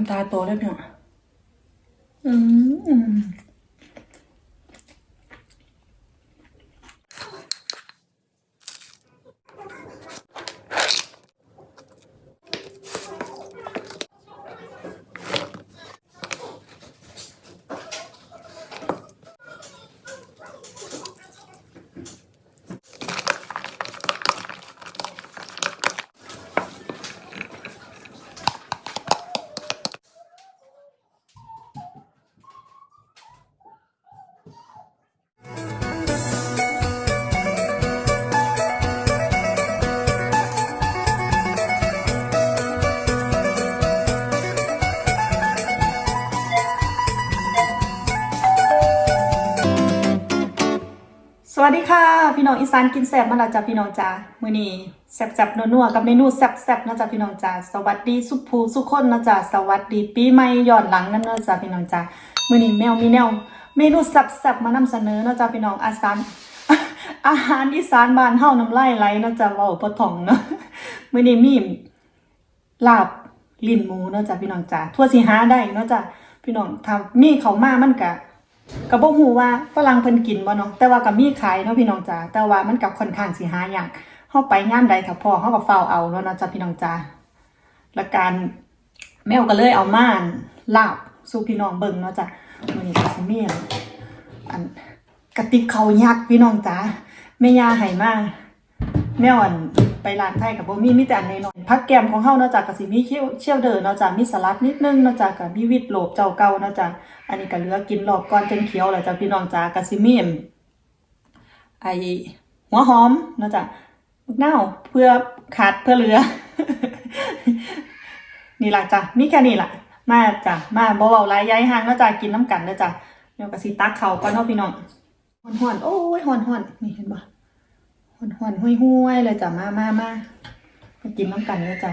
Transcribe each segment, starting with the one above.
ำตาโตแล้วเนี่ย อืม ดีค่ะพี่น้องอีสานกินแซ่บมาแล้วจ้ะพี่น้องจ้ามื้อนี้แซ่บๆนัวๆกับเมนูแซ่บๆนะจ๊ะพี่น้องจ้าสวัสดีสุภูสุขคนนะจ๊ะสวัสดีปีใหม่ย้อนหลังนั่นเนาะจ้ะพี่น้องจ้ามื้อนี้แมวมีแนวเมนูแซ่บๆมานำเสนอนะจ๊ะพี่น้องอาสานอาหารอีสานบ้านเฮาน้ำลายไหลนะจ๊ะเว้าบ่ท่องเนาะมื้อนี้มีลาบลิ้นหมูเนาะจ้ะพี่น้องจ้าทั่วสิหาได้เนาะจ้ะพี่น้องถ้ามีเขามามันกะ ก็บ่ฮู้ว่าฝรั่งเพิ่นกินบ่เนาะแต่ว่าก็มีขายเนาะพี่น้องจ้าแต่ว่ามันก็ค่อนข้างสิหายากเฮาไปงานใดถ้าพอเฮาก็เฝ้าเอาเนาะเนาะจ้ะพี่น้องจ้าและการแมวก็เลยเอาม่านลาบสู่พี่น้องเบิ่งเนาะจ้ะมื้อนี้ก็สิมีอันอันกระติบเขายักพี่น้องจ้าแม่ย่าให้มาแม่อ่อน ไปร้านไทยกับบ่มีมีแต่อันน้อยๆพักแกมของเฮาเนาะจ้ะก็สิมีเคี่ยวเชี่ยวเด้อเนาะจ้ะมีสลัดนิดนึงเนาะจ้ะก็มีวิตโลบเจ้าเก่าเนาะจ้ะอันนี้ก็เหลือกินรอบก่อนจนเขียวแล้วจ้ะพี่น้องจ้ะก็สิมีไอหัวหอมเนาะจ้ะบักนาวเพื่อขาดเพื่อเหลือนี่ล่ะจ้ะมีแค่นี้ล่ะ มาจ้ะมาบ่เว้าหลายยายห่างเนาะจ้ะกินน้ำกันเด้อจ้ะเดี๋ยวก็สิตักเขาก่อนเนาะพี่น้องฮ้อนๆโอ้ยฮ้อนๆนี่เห็นบ่ หอนหอนห้วยห้วยๆเลยจ้ะมามามามากินน้ำกันเลยจ้ะ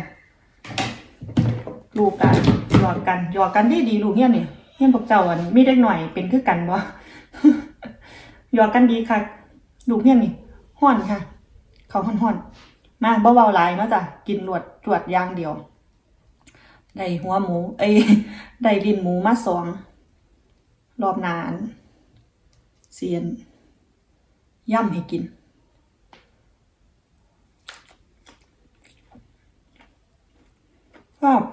ลูกกันหยอกกันหยอกกันดีดีลูกเฮียนี่เฮียนพวกเจ้าอันมีเด็กหน่อยเป็นคือกันบ่หยอกกันดีค่ะ ลูกเฮียนี่ห้อนค่ะ เขาห้อนห้อนมาเบาๆลายเนาะจ้ะกินรวดตรวดยางเดียวได้หัวหมู เอ้ยได้ลิ้นหมูมาสองรอบนานเซียนย่ำให้กิน ครับ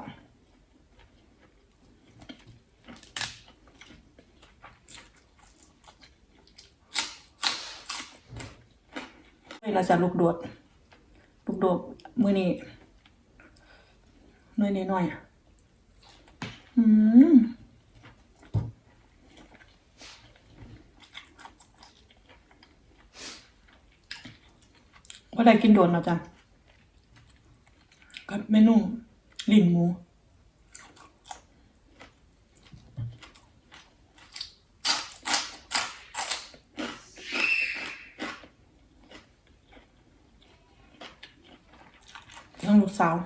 เราจะลูกโดด ลูกโดดมือนี้หน่อยนิดหน่อยอืมว่าได้กินโดนแล้วจ้ะกับเมนู ลิ้นหมู ทั้งลูกสาว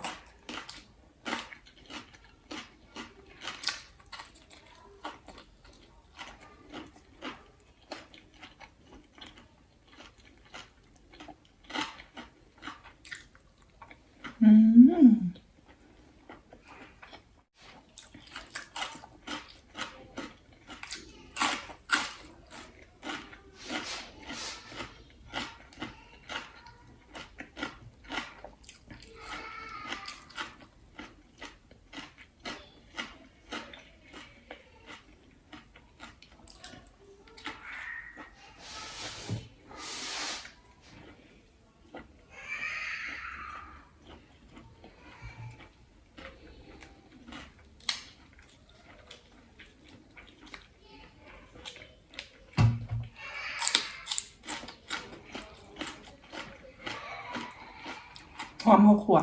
อืม หอมหั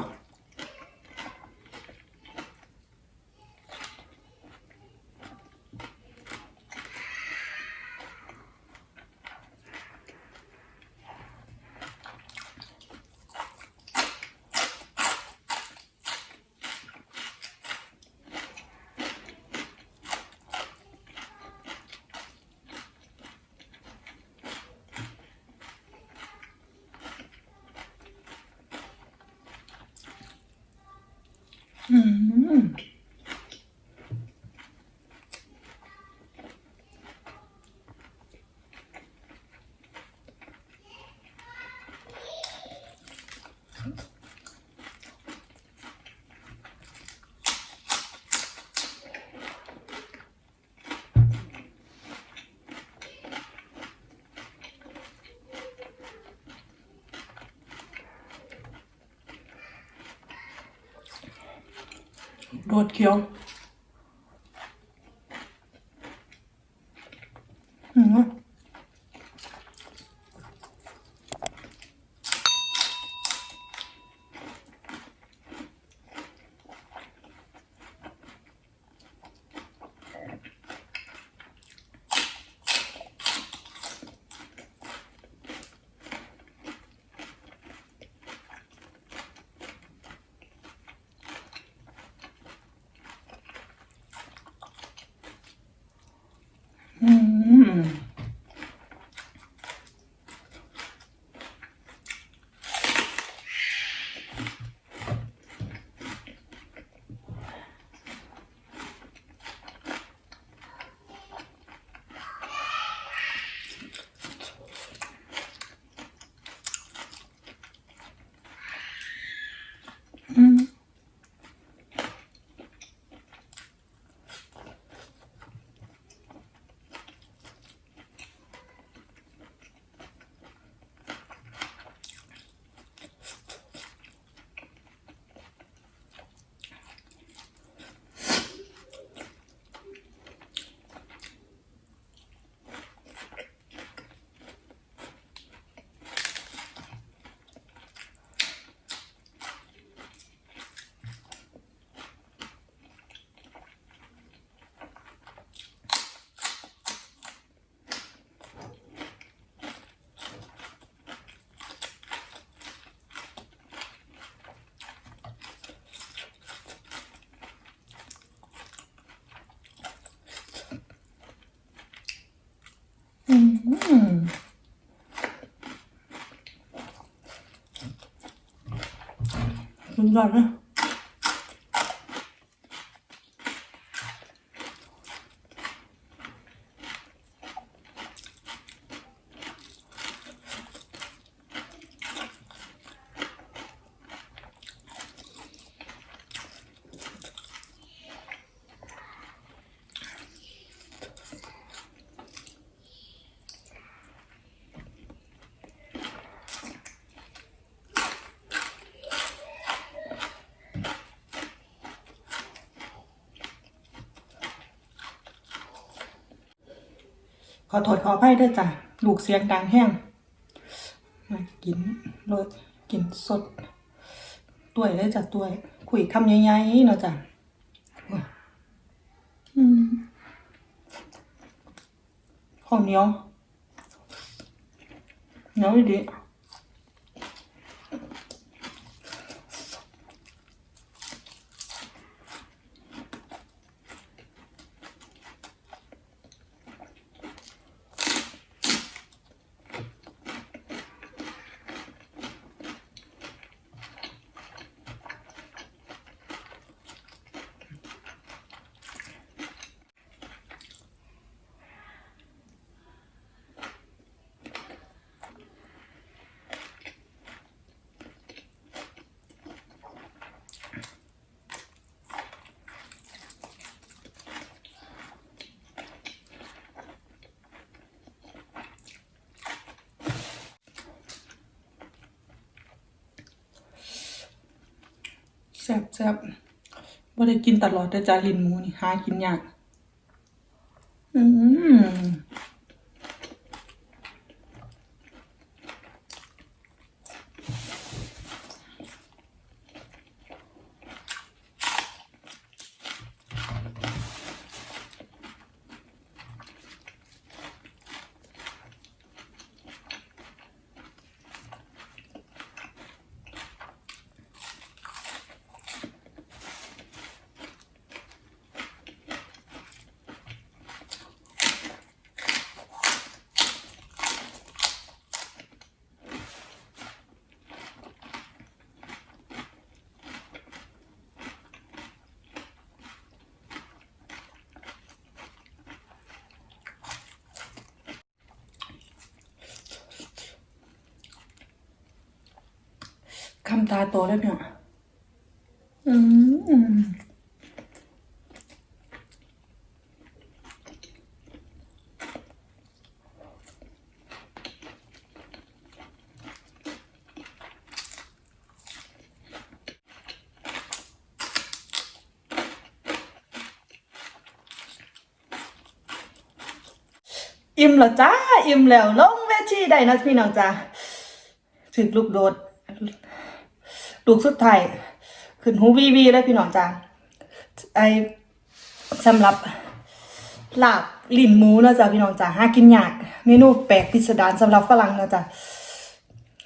ว โดดเคี้ยวอืม อืม อืม อืม สุ ขอโทษขออภัยด้วยจ้ะลูกเสียงดังแห้งมากินรสกินสดตัวยเลยจ้ะตัวยคุยคำใหญ่ๆเนาะจ้ะอืมข้าวเหนียวเหนียวดี แซ่บแซ่บบ่ได้กินตลอดแต่จาลินหมูนี่หากินยาก คำตาโตเลยพี่น้องอืมอิ่มแล้วจ้า อิ่มแล้วลงเวทีได้นะพี่น้องจ้าถึกลูกโดด ลูกสุดท้ายขึ้นหูวีวีแล้วพี่น้องจ้าไอสำหรับลาบลิ้นหมูนะจ้ะพี่น้องจ้าหากินยาก เมนูแปลกพิสดารสำหรับฝรั่งนะจ้ะ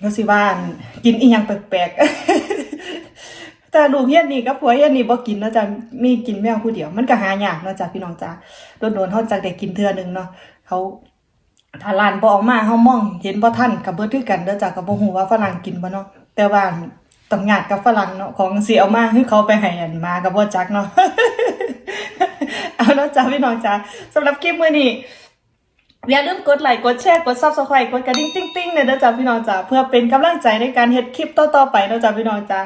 ก็สิว่านกินอีหยังแปลกๆ แต่ลูกเฮียนนี่กับผัวเฮียนนี่บ่กินนะจ้ะมีกินแมวผู้เดียว มันก็หายากนะจ้ะพี่น้องจ้าโดนๆเฮาจักได้กินเทื่อหนึงเนาะเขาถ้าร้านบ่ออกมาเฮามอง เห็นบ่ทันก็เบิดคือกันเด้อจ้ะก็บ่ฮู้ว่าฝรั่งกินบ่เนาะแต่ว่า ต้องญาติกับฝรั่งเนาะของเสิเอามาคือเขาไปให้อันมาก็บ่จักเนาะเอาเนาะจ้ะพี่น้องจ้ะสำหรับคลิปมื้อนี้อย่าลืมกดไลค์กดแชร์กด Subscribe กดกระดิ่งติ๊งๆเนี่ยเด้อจ้ะพี่น้องจ้ะเพื่อเป็นกำลังใจในการเฮ็ดคลิปต่อๆไปเนาะจ้ะพี่น้องจ้ะ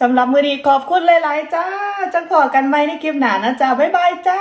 สำหรับมื้อนี้ขอบคุณหลายๆจ้าจังพอกันใหมในคลิปหน้านะจ้ะบ๊ายบายจ้า